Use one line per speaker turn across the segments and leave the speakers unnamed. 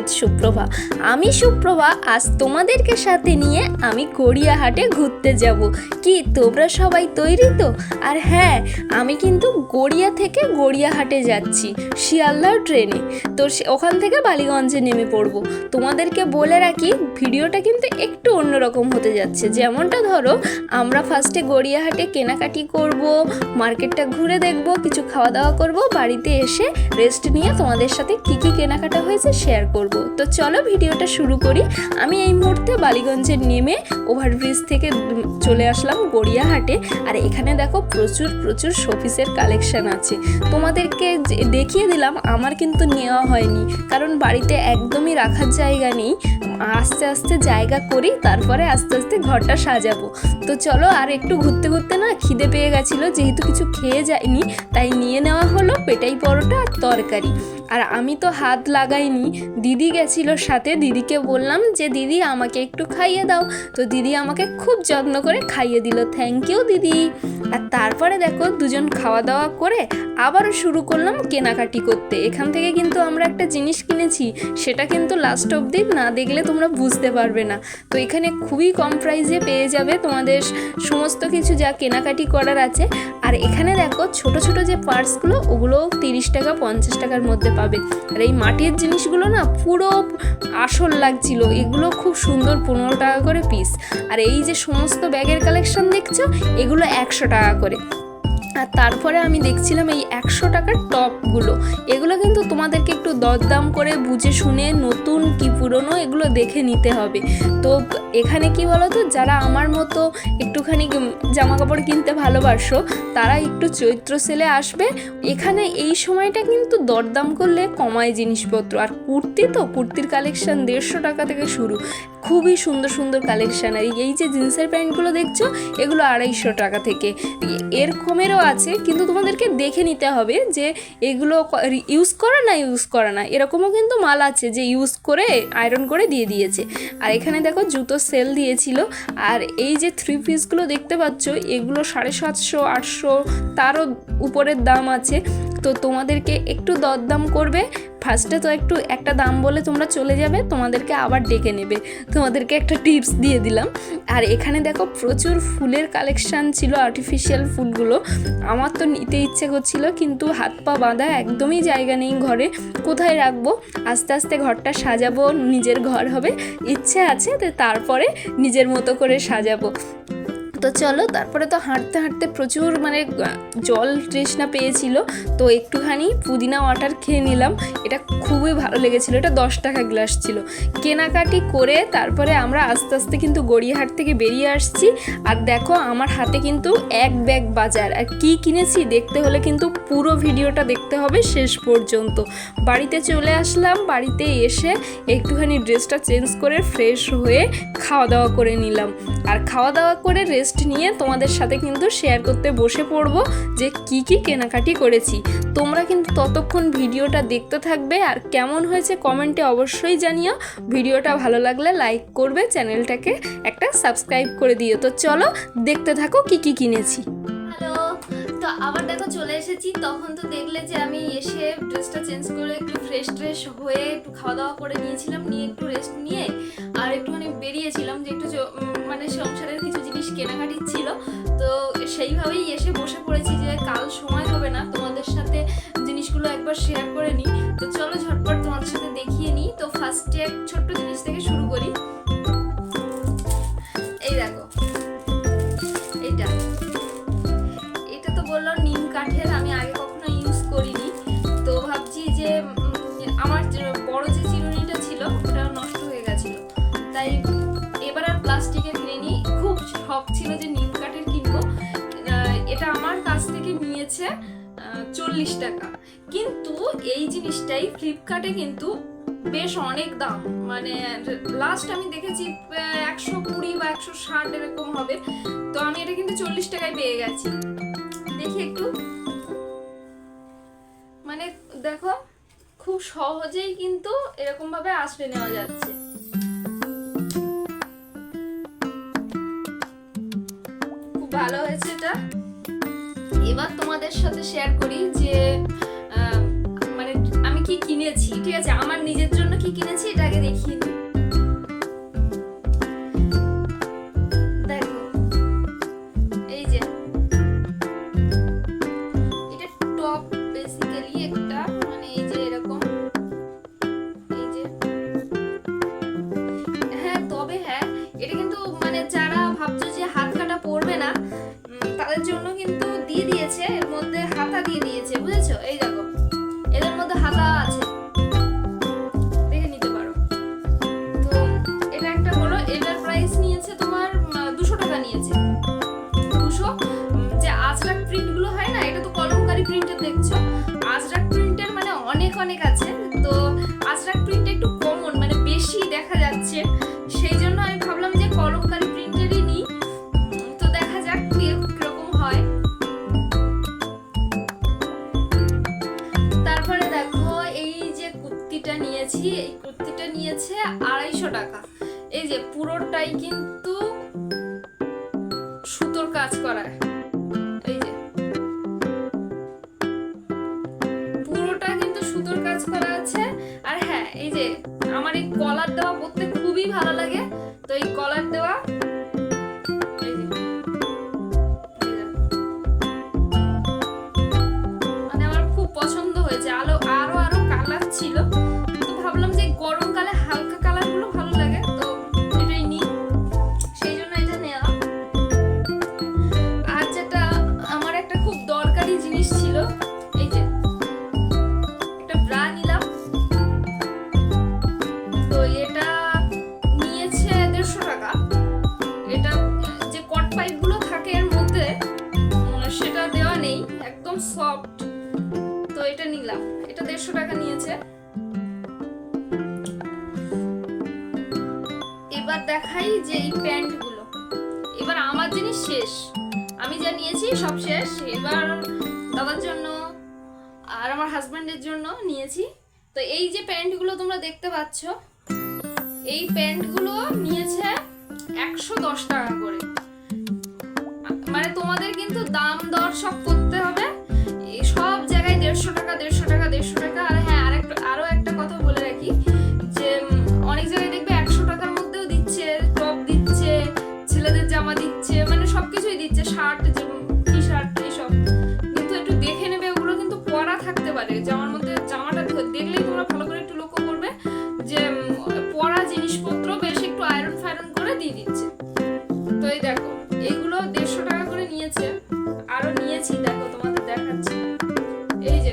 With Suprabha. আমি সুপ্রভা আজ তোমাদেরকে সাথে নিয়ে আমি গড়িয়াহাটে ঘুরতে যাব। কি, তোমরা সবাই তৈরি তো? আর হ্যাঁ আমি কিন্তু গড়িয়া থেকে গড়িয়াহাটে যাচ্ছি, শিয়ালদার ট্রেনে। তো ওখান থেকে বালিগঞ্জে নেমে পড়ব। তোমাদেরকে বলে রাখি, ভিডিওটা কিন্তু একটু অন্যরকম হতে যাচ্ছে। যেমনটা ধরো, আমরা ফার্স্টে গড়িয়াহাটে কেনাকাটি করব, মার্কেটটা ঘুরে দেখব, কিছু খাওয়া দাওয়া করব, বাড়িতে এসে রেস্ট নিয়ে তোমাদের সাথে কি কি কেনাকাটা হয়েছে শেয়ার করব। তো চলো ভিডিওটা শুরু করি। আমি এই মুহূর্তে বালিগঞ্জে নেমে ওভারব্রিজ থেকে চলে আসলাম গড়িয়াহাটে। আর এখানে দেখো প্রচুর প্রচুর শোপিসের কালেকশান আছে। তোমাদেরকে দেখিয়ে দিলাম, আমার কিন্তু নেওয়া হয়নি। কারণ বাড়িতে একদমই রাখার জায়গা নেই। আস্তে আস্তে জায়গা করি, তারপরে আস্তে আস্তে ঘরটা সাজাবো। তো চলো আর একটু ঘুরতে ঘুরতে না খিদে পেয়ে গেছিল। যেহেতু কিছু খেয়ে যায়নি তাই নিয়ে নেওয়া হলো পেটাই পরোটা আর তরকারি। আর আমি তো হাত লাগাইনি। দিদি গেছিল সাথে, দিদিকে বললাম যে, দিদি, আমাকে একটু খাইয়ে দাও। তো দিদি আমাকে খুব যত্ন করে খাইয়ে দিল। থ্যাংক ইউ দিদি। আর তারপরে দেখো, দুজন খাওয়া দাওয়া করে আবারও শুরু করলাম কেনাকাটি করতে। এখান থেকে কিন্তু আমরা একটা জিনিস কিনেছি, সেটা কিন্তু লাস্ট অবধি না দেখলে তোমরা বুঝতে পারবে না। তো এখানে খুবই কম প্রাইসে পেয়ে যাবে তোমাদের সমস্ত কিছু যা কেনাকাটি করার আছে। আর এখানে দেখো, ছোট ছোট যে পার্টসগুলো ওগুলোও তিরিশ টাকা, পঞ্চাশ টাকার মধ্যে পাবে। আর এই মাটির জিনিসগুলো না পুরো আসল লাগছিল। এগুলো খুব সুন্দর, পনেরো টাকা করে পিস আর এই যে সমস্ত ব্যাগের কালেকশন দেখছ, এগুলো একশো টাকা করে। আর তারপরে আমি দেখছিলাম এই একশো টাকার টপগুলো। এগুলো কিন্তু তোমাদেরকে একটু দরদাম করে বুঝে শুনে নতুন কি পুরনো এগুলো দেখে নিতে হবে। তো এখানে কি বলো তো যারা আমার মতো একটুখানি জামা কাপড় কিনতে ভালোবাসো, তারা একটু চৈত্র সেলে আসবে। এখানে এই সময়টা কিন্তু দরদাম করলে কমায় জিনিসপত্র। আর কুর্তি তো, কুর্তির কালেকশন দেড়শো টাকা থেকে শুরু। খুবই সুন্দর সুন্দর কালেকশান আর এই যে জিন্সের প্যান্টগুলো দেখছ, এগুলো আড়াইশো টাকা থেকে। এ- এর কমেরও আছে, কিন্তু তোমাদেরকে দেখে নিতে হবে যে এগুলো ইউজ করা না ইউজ করা না। এরকমও কিন্তু মাল আছে যে ইউজ করে আয়রন করে দিয়ে দিয়েছে। আর এখানে দেখো জুতো সেল দিয়েছিল। আর এই যে থ্রি পিসগুলো দেখতে পাচ্ছ, এগুলো সাড়ে সাতশো, আটশো, তারও উপরের দাম আছে। তো তোমাদেরকে একটু দরদাম করবে। ফার্স্টে তো একটু একটা দাম বলে তোমরা চলে যাবে, তোমাদেরকে আবার ডেকে নেবে। তোমাদেরকে একটা টিপস দিয়ে দিলাম। আর এখানে দেখো প্রচুর ফুলের কালেকশান ছিল আর্টিফিশিয়াল ফুলগুলো। আমার তো নিতে ইচ্ছে করছিল, কিন্তু হাত পা বাঁধা একদমই জায়গা নেই ঘরে। কোথায় রাখব? আস্তে আস্তে ঘরটা সাজাবো, নিজের ঘর হবে। ইচ্ছে আছে, তো তারপরে নিজের মতো করে সাজাবো। তো চলো, তারপরে তো হাঁটতে হাঁটতে প্রচুর মানে জল তৃষ্ণা পেয়েছিল। তো একটুখানি পুদিনা ওয়াটার খেয়ে নিলাম। এটা খুবই ভালো লেগেছিল। এটা দশ টাকা গ্লাস ছিল। কেনাকাটি করে তারপরে আমরা আস্তে আস্তে কিন্তু গড়িয়াহাট থেকে বেরিয়ে আসছি। আর দেখো, আমার হাতে কিন্তু এক ব্যাগ বাজার। আর কি কিনেছি দেখতে হলে কিন্তু পুরো ভিডিওটা দেখতে হবে শেষ পর্যন্ত। বাড়িতে চলে আসলাম, বাড়িতে এসে একটুখানি ড্রেসটা চেঞ্জ করে ফ্রেশ হয়ে খাওয়া দাওয়া করে নিলাম। আর খাওয়া দাওয়া করে রেস্ট নিয়ে তোমাদের সাথে কিন্তু শেয়ার করতে বসে পড়ব যে কি কি কেনাকাটি করেছি। তোমরা কিন্তু ততক্ষণ ভিডিওটা দেখতে থাকবে আর কেমন হয়েছে কমেন্টে অবশ্যই জানিও। ভিডিওটা ভালো লাগলে লাইক করবে, চ্যানেলটাকে একটা সাবস্ক্রাইব করে দিও। তো চলো দেখতে থাকো কি কি কিনেছি। তো আবার দেখো চলে এসেছি। তখন তো দেখলে যে আমি এসে ড্রেসটা চেঞ্জ করে একটু ফ্রেশ ট্রেশ হয়ে একটু খাওয়া দাওয়া করে নিয়েছিলাম, নিয়ে একটু রেস্ট নিয়ে আর একটুখানি বেরিয়েছিলাম যে একটু মানে সংসারের কিছু জিনিস কেনাকাটি ছিল। তো সেইভাবেই এসে বসে পড়েছি যে কাল সময় হবে না, তোমাদের সাথে জিনিসগুলো একবার শেয়ার করে নিই। তো চলো ঝটপট তোমাদের সাথে দেখিয়ে নিই। তো ফার্স্টে ছোট্ট জিনিস থেকে চল্লিশ টাকা। কিন্তু এই জিনিসটাই ফ্লিপকার্টে কিন্তু বেশ অনেক দাম। মানে লাস্ট আমি দেখেছি একশো কুড়ি বা একশো ষাট এরকম হবে। তো আমি এটা কিন্তু চল্লিশ টাকায় পেয়ে গেছি। দেখি একটু। মানে দেখো, খুব সহজেই কিন্তু এরকম ভাবে আসবে নেওয়া যাচ্ছে। খুব ভালো হয়েছে এটা। এবার তোমাদের সাথে শেয়ার করি যে মানে আমি কি কিনেছি, ঠিক আছে? আমার নিজের জন্য কি কিনেছি এটা আগে দেখিয়ে দিই। দেখা যাচ্ছে। সেই জন্য আমি ভাবলাম যে কলমকারি প্রিন্টারই নিই। তো দেখা যাক কীরকম হয়। তারপরে দেখো, এই যে কুর্তিটা নিয়েছি, এই কুর্তিটা নিয়েছে আড়াইশো টাকা। এই যে পুরোটাই কিন্তু সুতোর কাজ করায়। এই যে আমার এই কলার দেওয়া পড়তে খুবই ভালো লাগে। তো এই কলার দেওয়া একদম সফট তো এটা নিলাম। এটা দেড়শো টাকা নিয়েছে। এবার দেখাই যে এই প্যান্টগুলো এবার আমার জিনিস শেষ। আমি যা নিয়েছি সব শেষ। এবার দাদার জন্য আর আমার হাজব্যান্ডের জন্য নিয়েছি। তো এই যে প্যান্টগুলো তোমরা দেখতে পাচ্ছ, এই প্যান্টগুলো নিয়েছে একশো দশ টাকা করে। মানে তোমাদের কিন্তু দাম দর সব করতে হবে। সব জায়গায় দেড়শো টাকা দেড়শো টাকা দেড়শো টাকা। আর হ্যাঁ আর একটা আরও একটা কথা বলে রাখি যে অনেক জায়গায় দেখবে একশো টাকার মধ্যেও দিচ্ছে, টপ দিচ্ছে, ছেলেদের জামা দিচ্ছে মানে সব কিছুই দিচ্ছে, শার্ট এই যে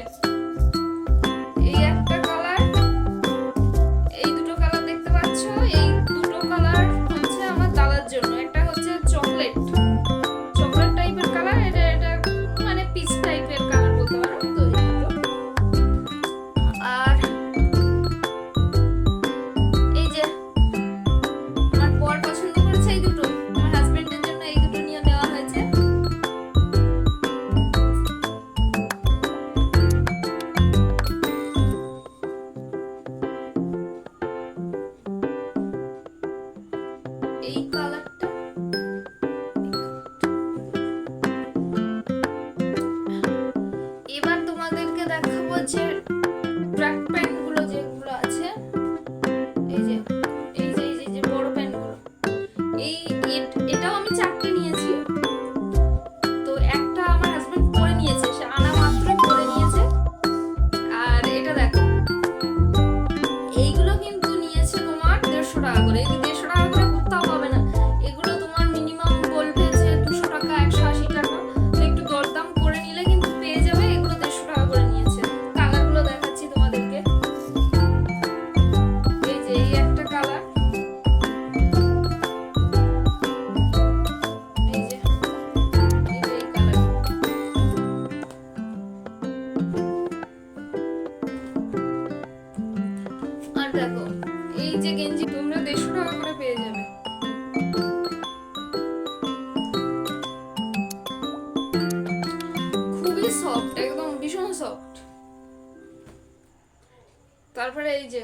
তারপরে এই যে,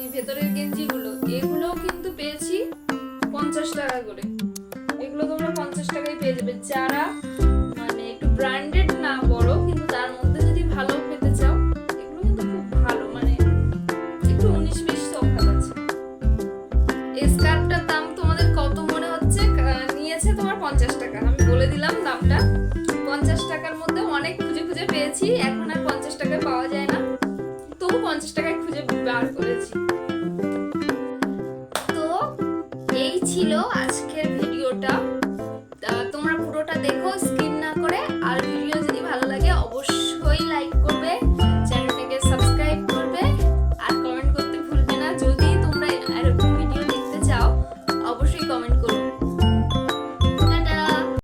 এই ভেতরের গেঞ্জিগুলো, এগুলোও কিন্তু পেয়েছি পঞ্চাশ টাকা করে। এগুলো তোমরা পঞ্চাশ টাকায় পেয়ে যাবে। যারা মানে একটু ব্র্যান্ডেড এই ছিল আজকের ভিডিওটা। তোমরা পুরোটা দেখো